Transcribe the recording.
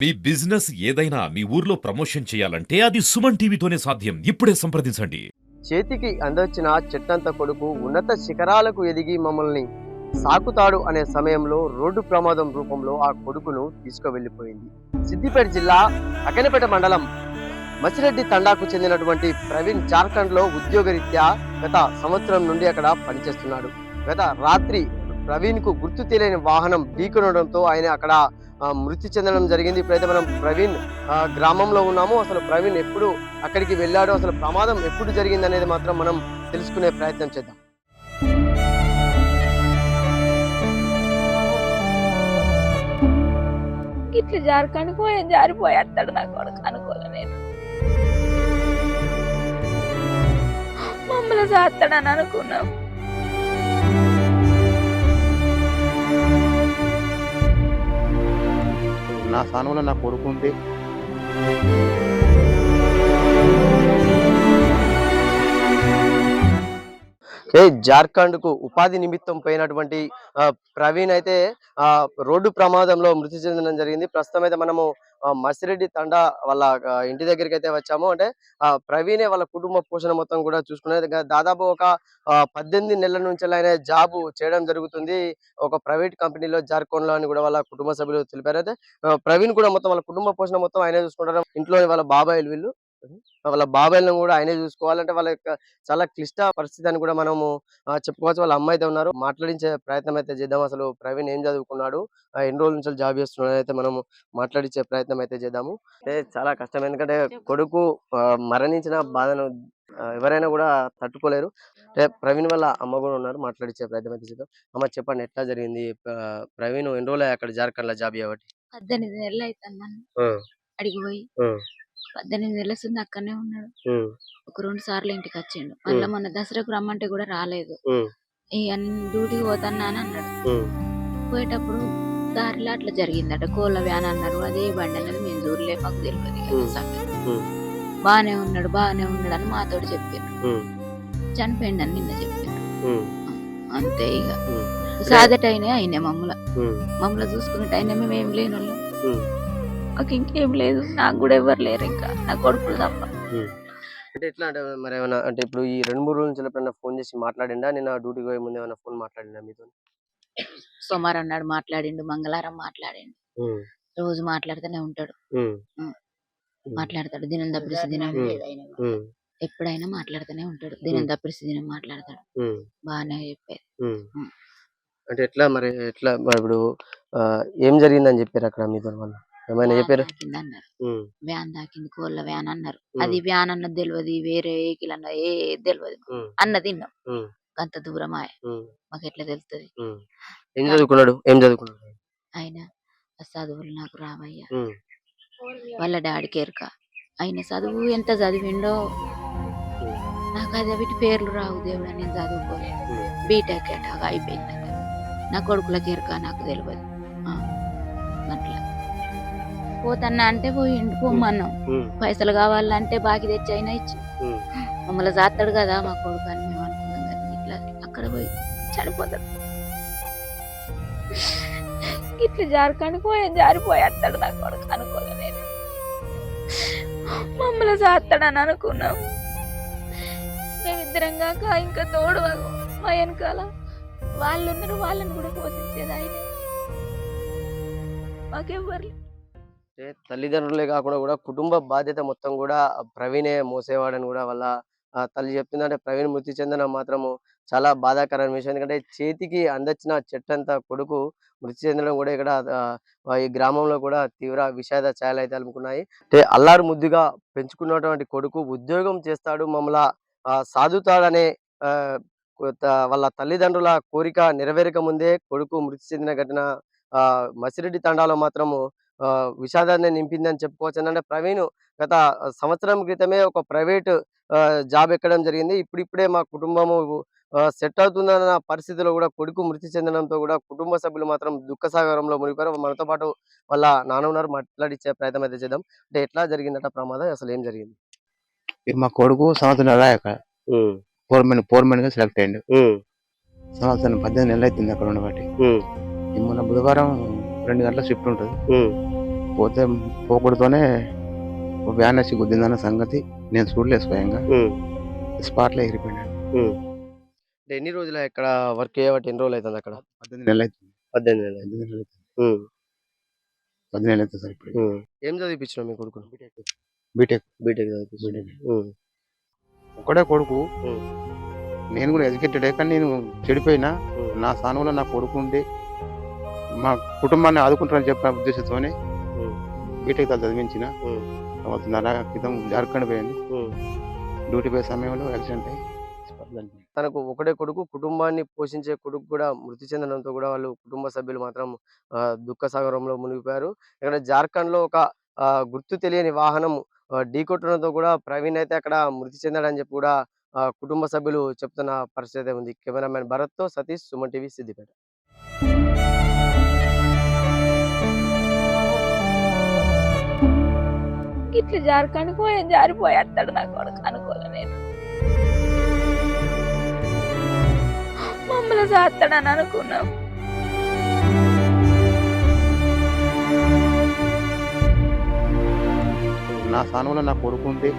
మీ business ఏదైనా మీ ఊర్లో promotion చేయాలంటే అది సుమన్ టీవీతోనే సాధ్యం. ఇప్పుడే సంప్రదించండి. చేతికి అందొచ్చిన చెట్టంత కొడుకు ఉన్నత శిఖరాలకు ఎదిగి మమ్మల్ని సాకుతాడు అనే సమయంలో రోడ్డు ప్రమాదం రూపంలో ఆ కొడుకును తీసుకువెళ్ళిపోయింది సిద్దిపేట జిల్లా అకనపేట మండలం మసిరెడ్డి తండాకు చెందినటువంటి ప్రవీణ్ జార్ఖండ్లో ఉద్యోగరీత్యా గత సంవత్సరం నుండి అక్కడ పనిచేస్తున్నాడు. గత రాత్రి ప్రవీణ్కు గుర్తు తెలియని వాహనం ఢీకొనడంతో ఆయన అక్కడ మృతి చెందడం జరిగింది. ఇప్పుడైతే మనం ప్రవీణ్ ఆ, గ్రామంలో ఉన్నాము. అసలు ప్రవీణ్ ఎప్పుడు అక్కడికి వెళ్ళాడు? అసలు ప్రమాదం ఎప్పుడు జరిగింది అనేది మాత్రం మనం తెలుసుకునే ప్రయత్నం చేద్దాం. ఇట్లా జారకండి పోయి జారిపోయేస్తాడు నా కొడుకు అనుకోలే నేను. మమ్మల్ని చేస్తాడని అనుకున్నాం. నా స్థానంలో నా కొడుకు ఉంది జార్ఖండ్కు ఉపాధి నిమిత్తం పోయినటువంటి ప్రవీణ్ అయితే ఆ రోడ్డు ప్రమాదంలో మృతి చెందడం జరిగింది. ప్రస్తుతం అయితే మనము మసిరెడ్డి తండా వాళ్ళ ఇంటి దగ్గరికి అయితే వచ్చాము. అంటే ఆ ప్రవీణే వాళ్ళ కుటుంబ పోషణ మొత్తం కూడా చూసుకునేది దాదాపు ఒక పద్దెనిమిది నెలల నుంచి ఆయన జాబ్ చేయడం జరుగుతుంది. ఒక ప్రైవేట్ కంపెనీలో జార్ఖండ్లో అని కూడా వాళ్ళ కుటుంబ సభ్యులు తెలిపారు. అయితే ప్రవీణ్ కూడా మొత్తం వాళ్ళ కుటుంబ పోషణ మొత్తం ఆయనే చూసుకుంటారు. ఇంట్లో వాళ్ళ బాబాయిలు వీళ్ళు. వాళ్ళ బాబాయిలను కూడా ఆయనే చూసుకోవాలంటే వాళ్ళ యొక్క చాలా క్లిష్ట పరిస్థితి అని కూడా మనము చెప్పుకోవచ్చు. వాళ్ళ అమ్మ అయితే ఉన్నారు. మాట్లాడించే ప్రయత్నం అయితే చేద్దాం. అసలు ప్రవీణ్ ఏం చదువుకున్నాడు? ఎన్ని రోజుల నుంచి జాబ్ చేస్తున్నాడు అయితే మనము మాట్లాడించే ప్రయత్నం అయితే చేద్దాము. అంటే చాలా కష్టం. ఎందుకంటే కొడుకు మరణించిన బాధను ఎవరైనా కూడా తట్టుకోలేరు. అంటే ప్రవీణ్ వాళ్ళ అమ్మ కూడా ఉన్నారు. మాట్లాడించే ప్రయత్నం అయితే చేద్దాం. అమ్మ చెప్పండి ఎట్లా జరిగింది? ప్రవీణ్ ఎన్ని రోజులు అక్కడ జార్ఖండ్లో జాబ్ చేయబట్టి? పద్దెనిమిది నెలలు అవుతుంది అడిగి పోయి పద్దెనిమిది నెలల సుంది అక్కడనే ఉన్నాడు. ఒక రెండు సార్లు ఇంటికి వచ్చిండు. మళ్ళీ మొన్న దసరాకు రమ్మంటే కూడా రాలేదు. ఇక డ్యూటీకి పోతాను అని అన్నాడు. పోయేటప్పుడు దారిలో అట్లా జరిగిందట. కోళ్ళ వ్యాన్ అన్నారు. అదే బండి అన్నది మేము చూడలే మాకు తెలియదు. బాగానే ఉన్నాడు బాగానే ఉన్నాడు అని మాతోటి చెప్పారు చనిపోయిండు అని నిన్న చెప్పారు అంతే ఇక సాదట అయినా మమ్మల. మమ్మల్ని చూసుకున్నట్టు అయినా మేము ఏం లేని వాళ్ళం. మాకు ఇంకేం లేదు. నాకు కూడా ఎవరు లేరు ఇంకా. నా కొడుకులు తప్ప. అంటే ఎట్లా అంటే మరి ఏమైనా అంటే ఇప్పుడు ఈ రెండు మూడు రోజుల నుంచి ఎప్పుడైనా ఫోన్ చేసి మాట్లాడిండా? నేను డ్యూటీకి పోయే ముందు ఏమైనా ఫోన్ మాట్లాడిండా మీతో? సోమవారం నాడు మాట్లాడిండు మంగళవారం మాట్లాడిండు. రోజు మాట్లాడుతూనే ఉంటాడు. మాట్లాడతాడు. దినం తప్పిసి దినం ఎప్పుడైనా మాట్లాడుతూనే ఉంటాడు. దినం తప్పిసి దినం మాట్లాడతాడు. బాగానే చెప్పేది. అంటే ఎట్లా మరి ఎట్లా మరి ఇప్పుడు ఏం జరిగిందని చెప్పారు అక్కడ మీతో వాళ్ళు? ఏమైనా చెప్పారు వ్యాన్ తాకింది అన్నారు వ్యాన్ తాకింది కోళ్ళ వ్యాన్ అన్నారు. అది వ్యాన్ అన్నది తెలియదు వేరే వెహికల్ అన్నది ఏ తెలియదు అన్న తిన్నాం. అంత దూరం ఆయ. మాకు ఎట్లా తెలుస్తుంది ఏం చదువుకున్నాడు? ఏం చదువుకున్నాడు? ఆయన చదువులు నాకు రావయ్యా. వాళ్ళ డాడీకి ఎరక. ఆయన చదువు ఎంత చదివిండో నాకు అది వీటి పేర్లు రావు దేవుడా నేను చదువుకోలేదు. బీటెక్ అయిపోయింది. నా కొడుకులకి ఎరక నాకు తెలియదు అట్లా. పోతన్నా అంటే పోయిండు పొమ్మన్నాం. పైసలు కావాలంటే బాకి తెచ్చి అయినా ఇచ్చి. మమ్మల్ని జాతాడు కదా మా కొడుకు అని మేము అనుకున్నాం కానీ ఇట్లా అక్కడ పోయి చనిపోతాడు. ఇట్లా జారకండి పోయి జారిపోయేస్తాడు నా కొడుకు అనుకోలే నేను. మమ్మల్ని జాతాడని అనుకున్నాం. మేమిద్దరం కాక ఇంకా తోడు మా వెనకాల వాళ్ళు ఉన్నారు వాళ్ళని కూడా పోషించేది ఆయనే. మాకెవ్వరు తల్లిదండ్రులే కాకుండా కూడా కుటుంబ బాధ్యత మొత్తం కూడా ప్రవీణే మోసేవాడని కూడా వాళ్ళ తల్లి చెప్తుంది అంటే ప్రవీణ్ మృతి చెందడం మాత్రము చాలా బాధాకరమైన విషయం. ఎందుకంటే చేతికి అందచ్చిన చెట్టంతా కొడుకు మృతి చెందడం కూడా ఇక్కడ ఈ గ్రామంలో కూడా తీవ్ర విషాద ఛాయలు అయితే అలుముకున్నాయి. అంటే అల్లారు ముద్దుగా పెంచుకున్నటువంటి కొడుకు ఉద్యోగం చేస్తాడు. మమ్మల్ని సాధుతాడనే సాదుతాడనే ఆ, వాళ్ళ తల్లిదండ్రుల కోరిక నెరవేరక ముందే కొడుకు మృతి చెందిన ఘటన ఆ మసిరెడ్డి తండాలో మాత్రము విషాదాన్ని నింపిందని చెప్పుకోవచ్చు. ఏంటంటే ప్రవీణ్ గత సంవత్సరం క్రితమే ఒక ప్రైవేట్ జాబ్ ఎక్కడం జరిగింది. ఇప్పుడిప్పుడే మా కుటుంబము సెట్ అవుతుందన్న పరిస్థితిలో కూడా కొడుకు మృతి చెందడంతో కూడా కుటుంబ సభ్యులు మాత్రం దుఃఖ సాగరంలో మునిగిపోయారు. మనతో పాటు వాళ్ళ నాన్న ఉన్నారు. మాట్లాడిచ్చే ప్రయత్నం అయితే చేద్దాం. అంటే ఎట్లా జరిగిందట ప్రమాదం? అసలు ఏం జరిగింది? మా కొడుకు సంవత్సరం అయ్యాక ఫోర్మెన్ ఫోర్మెన్గా సెలెక్ట్ అయ్యిండు. సంవత్సరం పద్దెనిమిది నెలలు అవుతుంది అక్కడ ఉండబట్టి. మొన్న బుధవారం రెండు గంటల షిఫ్ట్ ఉంటుంది. పోతే పోకూడతోనే ఒక వ్యాన్ వచ్చి గుద్దిందన్న సంగతి నేను చూడలేదు స్వయంగా. స్పాట్లో ఎగిరిపోయినాడు అంటే ఎన్ని రోజులు ఇక్కడ వర్క్ చేయబట్టి ఎన్ని రోజులు అవుతుంది అక్కడ? పద్దెనిమిది నెలలు అవుతుంది. పద్దెనిమిది నెలలు పద్దెనిమిది నెలలు అవుతుంది. పద్దెనిమిది నెలలు అవుతుంది సార్ ఇప్పుడు. ఏం చదివిపించినావు మీ కొడుకును? బీటెక్ బీటెక్ బీటెక్ ఒకడే కొడుకు. నేను కూడా ఎడ్యుకేటెడే కానీ నేను చెడిపోయినా. నా స్థానంలో నా కొడుకు ఉండి మా కుటుంబాన్ని ఆదుకుంటారని చెప్పిన ఉద్దేశంతోనే బీటెక్ దాకా చదివించిన. సంవత్సరాల క్రితం జార్ఖండ్ పోయింది. డ్యూటీ పోయే సమయంలో యాక్సిడెంట్ అయ్యి. తనకు ఒకటే కొడుకు కుటుంబాన్ని పోషించే కొడుకు కూడా మృతి చెందడంతో కూడా వాళ్ళు కుటుంబ సభ్యులు మాత్రం ఆ, దుఃఖ సాగరంలో మునిగిపోయారు. ఇక్కడ జార్ఖండ్లో ఒక గుర్తు తెలియని వాహనం ఢీకొట్టడంతో కూడా ప్రవీణ్ అయితే అక్కడ మృతి చెందాడని చెప్పి కూడా ఆ, కుటుంబ సభ్యులు చెప్తున్న పరిస్థితి అయితే ఉంది. కెమెరామెన్ భరత్తో సతీష్ సుమన్ టీవీ సిద్దిపేట. ఇట్లా జారకానికి పోయి జారిపోయేస్తాడు నా కొడుకు. అనుకోలే నేను. మమ్మల్ని సాస్తాడని అనుకున్నాం. నా స్థానంలో నా కొడుకు ఉంది.